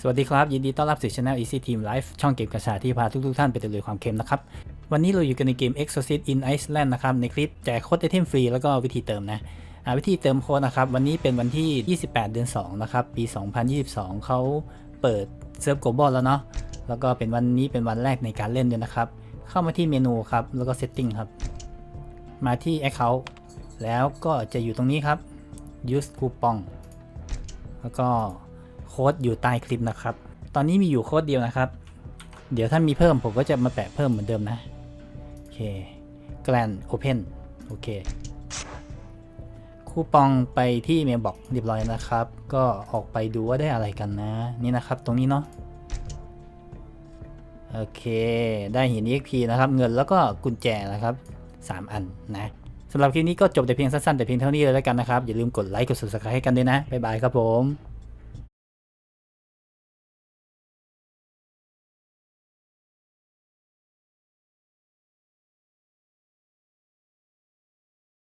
สวัสดีครับ ยินดีต้อนรับสู่ช anel Easy Team Life ช่องเก็บกระชาที่พาทุกๆท่านไปตะลุยความเค็มนะครับ วันนี้เราอยู่กันในเกม Exorcist in Iceland นะครับ ในคลิปแจกโค้ดไอเทมฟรีแล้วก็วิธีเติมนะวิธีเติมโค้ดนะครับ วันนี้เป็นวันที่ 28 เดือน 2 นะครับ ปี 2022 เขาเปิดเซิร์ฟ global แล้วเนาะแล้วก็เป็นวันนี้เป็นวันแรกในการเล่นด้วยนะครับ เข้ามาที่เมนูครับแล้วก็ setting ครับ มาที่ account แล้วก็จะอยู่ตรงนี้ครับ use coupon แล้วก็ โค้ดอยู่ใต้คลิปนะครับ ตอนนี้มีอยู่โค้ดเดียวนะครับ เดี๋ยวถ้ามีเพิ่มผมก็จะมาแปะเพิ่มเหมือนเดิมนะ โอเค Grand Open โอเค คูปองไปที่เมลบอกเรียบร้อยนะครับ ก็ออกไปดูว่าได้อะไรกันนะ นี่นะครับตรงนี้เนาะ โอเค ได้หิน EXP นะครับเงินแล้วก็กุญแจนะครับ 3 อันนะสำหรับคลิปนี้ก็จบแต่เพียงสั้นๆ แต่เพียงเท่านี้เลยแล้วกันนะครับ อย่าลืมกดไลค์กด subscribe ให้กันด้วยนะ บ๊ายบายครับผม